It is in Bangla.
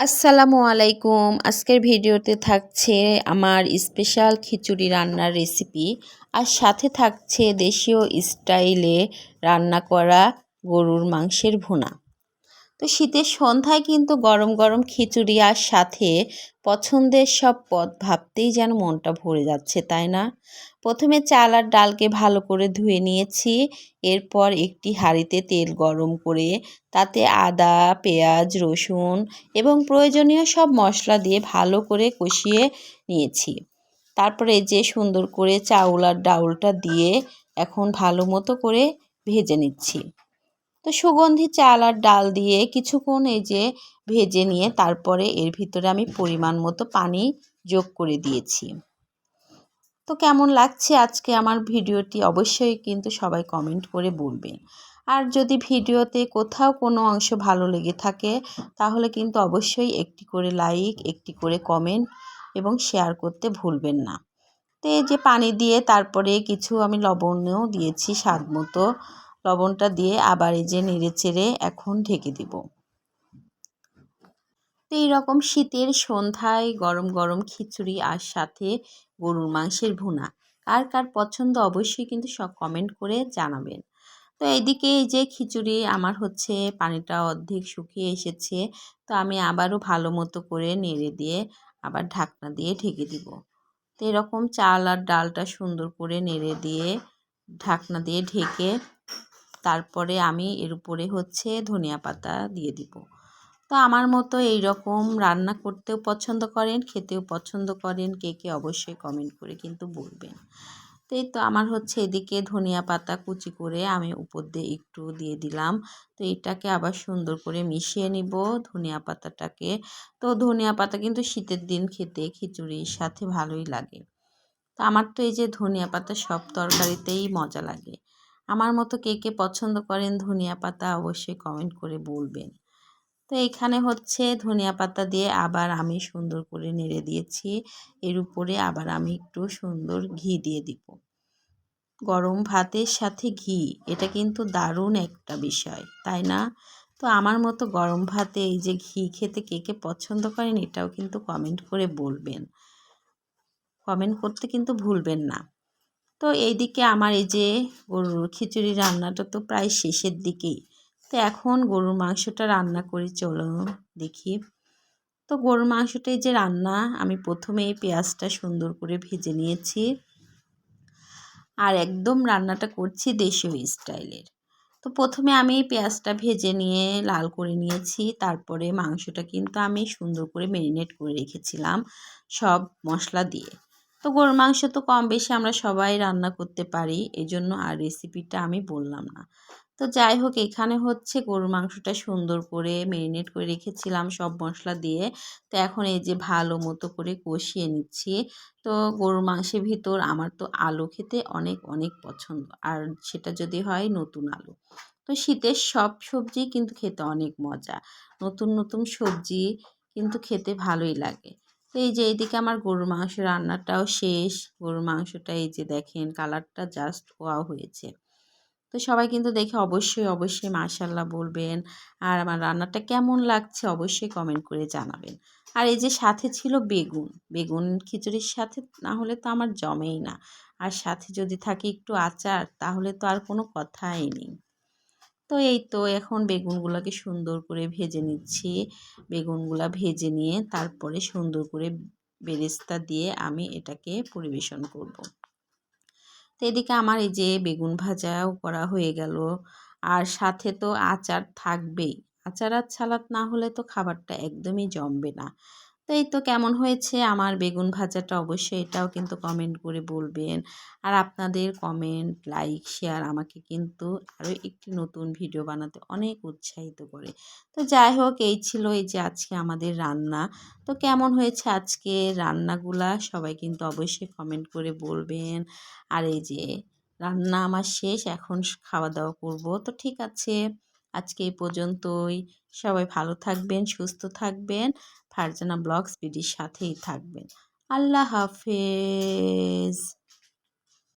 আসসালামু আলাইকুম। আজকের ভিডিওতে থাকছে আমার স্পেশাল খিচুড়ি রান্নার রেসিপি আর সাথে থাকছে দেশীয় স্টাইলে রান্না করা গরুর মাংসের ভুনা। তো শীতের সন্ধ্যায় কিন্তু গরম গরম খিচুড়ি আর সাথে পছন্দের সব পদ ভাবতেই যেন মনটা ভরে যাচ্ছে, তাই না? প্রথমে চাল আর ডালকে ভালো করে ধুয়ে নিয়েছি, এরপর একটি হাঁড়িতে তেল গরম করে তাতে আদা, পেঁয়াজ, রসুন এবং প্রয়োজনীয় সব মশলা দিয়ে ভালো করে কষিয়ে নিয়েছি। তারপরে যে সুন্দর করে চাউল আর ডাউলটা দিয়ে এখন ভালো মতো করে ভেজে নিচ্ছি। তো সুগন্ধি, চাল আর ডাল দিয়ে কিছুক্ষণ এই যে ভেজে নিয়ে তারপরে এর ভিতরে আমি পরিমাণ মতো পানি যোগ করে দিয়েছি। তো কেমন লাগছে আজকে আমার ভিডিওটি অবশ্যই কিন্তু সবাই কমেন্ট করে বলবেন। আর যদি ভিডিওতে কোথাও কোনো অংশ ভালো লেগে থাকে, তাহলে কিন্তু অবশ্যই একটি করে লাইক একটি করে কমেন্ট এবং শেয়ার করতে ভুলবেন না। তো এই যে পানি দিয়ে তারপরে কিছু আমি লবণও দিয়েছি স্বাদ মতো। লবণটা দিয়ে আবার এই যে নেড়ে চেড়ে এখন ঢেকে দিব। তো এইরকম শীতের সন্ধ্যায় গরম গরম খিচুড়ি আর সাথে গরুর মাংসের ভুনা, কার কার পছন্দ অবশ্যই কিন্তু সব কমেন্ট করে জানাবেন। তো এইদিকে এই যে খিচুড়ি আমার হচ্ছে পানিটা অর্ধেক শুকিয়ে এসেছে, তো আমি আবারও ভালো মতো করে নেড়ে দিয়ে আবার ঢাকনা দিয়ে ঢেকে দিব। তো এরকম চাল আর ডালটা সুন্দর করে নেড়ে দিয়ে ঢাকনা দিয়ে ঢেকে তারপরে আমি এর উপরে হচ্ছে ধনিয়া পাতা দিয়ে দিব। তো আমার মতো এই রকম রান্না করতেও পছন্দ করেন, খেতেও পছন্দ করেন, কে কে অবশ্যই কমেন্ট করে কিন্তু বলবেন। তো এই তো আমার হচ্ছে এদিকে ধনিয়া পাতা কুচি করে আমি উপর দিয়ে একটু দিয়ে দিলাম। তো এটাকে আবার সুন্দর করে মিশিয়ে নিব ধনিয়া পাতাটাকে। তো ধনিয়া পাতা কিন্তু শীতের দিন খেতে খিচুড়ির সাথে ভালোই লাগে। তো আমার তো এই যে ধনিয়া পাতা সব তরকারিতেই মজা লাগে। আমার মতো কে কে পছন্দ করেন ধনিয়া পাতা অবশ্যই কমেন্ট করে বলবেন। তো এখানে হচ্ছে ধনিয়া পাতা দিয়ে আবার আমি সুন্দর করে নেড়ে দিয়েছি। এর উপরে আবার আমি একটু সুন্দর ঘি দিয়ে দিব। গরম ভাতের সাথে ঘি, এটা কিন্তু দারুণ একটা বিষয়, তাই না? তো আমার মতো গরম ভাতে এই যে ঘি খেতে কে কে পছন্দ করেন এটাও কিন্তু কমেন্ট করে বলবেন। কমেন্ট করতে কিন্তু ভুলবেন না। তো এইদিকে আমার এই যে গরুর খিচুড়ি রান্নাটা তো প্রায় শেষের দিকেই। তো এখন গরুর মাংসটা রান্না করি চলো দেখি। তো গরুর মাংসটাই যে রান্না, আমি প্রথমেই পেঁয়াজটা সুন্দর করে ভেজে নিয়েছি। আর একদম রান্নাটা করছি দেশীয় স্টাইলের। তো প্রথমে আমি পেঁয়াজটা ভেজে নিয়ে লাল করে নিয়েছি, তারপরে মাংসটা কিন্তু আমি সুন্দর করে ম্যারিনেট করে রেখেছিলাম সব মশলা দিয়ে। তো গরুর মাংস তো কম বেশি আমরা সবাই রান্না করতে পারি এই জন্য আর রেসিপিটা আমি বললাম না। তো যাই হোক, এখানে হচ্ছে গরুর মাংসটা সুন্দর করে ম্যারিনেট করে রেখেছিলাম সব মশলা দিয়ে। তো এখন এই যে ভালো মতো করে কষিয়ে নিচ্ছি। তো গরুর মাংসের ভিতর আমার তো আলু খেতে অনেক অনেক পছন্দ। আর সেটা যদি হয় নতুন আলু। তো শীতের সব সবজি কিন্তু খেতে অনেক মজা। নতুন নতুন সবজি কিন্তু খেতে ভালোই লাগে। তো এই যে এইদিকে আমার গরুর মাংস রান্নাটাও শেষ। গরুর মাংসটা এই যে দেখেন, কালারটা জাস্ট ওয়াও হয়েছে। তো সবাই কিন্তু দেখে অবশ্যই অবশ্যই মাশাল্লাহ বলবেন। আর আমার রান্নাটা কেমন লাগছে অবশ্যই কমেন্ট করে জানাবেন। আর এই যে সাথে ছিল বেগুন। বেগুন খিচুড়ির সাথে না হলে তো আমার জমেই না। আর সাথে যদি থাকে একটু আচার, তাহলে তো আর কোনো কথাই নেই। তো এই তো এখন বেগুনগুলোকে সুন্দর করে ভেজে নিচ্ছি। বেগুনগুলা ভেজে নিয়ে তারপরে সুন্দর করে বেরেস্তা দিয়ে আমি এটাকে পরিবেশন করব। তো এদিকে আমার এই যে বেগুন ভাজাও করা হয়ে গেল। আর সাথে তো আচার থাকবেই। আচার আর ছালাত না হলে তো খাবারটা একদমই জমবে না। তো এই তো কেমন হয়েছে? আমার বেগুন ভাজাটা অবশ্যই এটাও কিন্তু কমেন্ট করে বলবেন। আর আপনাদের কমেন্ট লাইক শেয়ার আমাকে কিন্তু আরও একটি নতুন ভিডিও বানাতে অনেক উৎসাহিত করে। তো যাই হোক, এই ছিল এই যে আজকে আমাদের রান্না। তো কেমন হয়েছে আজকে রান্নাগুলা? সবাই কিন্তু অবশ্যই কমেন্ট করে বলবেন। আর এই যে রান্না আমার শেষ, এখন খাওয়া দাওয়া করব। তো ঠিক আছে। আজকে এই পর্যন্তই। সবাই ভালো থাকবেন, সুস্থ থাকবেন। ফারজানা ব্লগস বিডির সাথেই থাকবেন। আল্লাহ হাফেজ।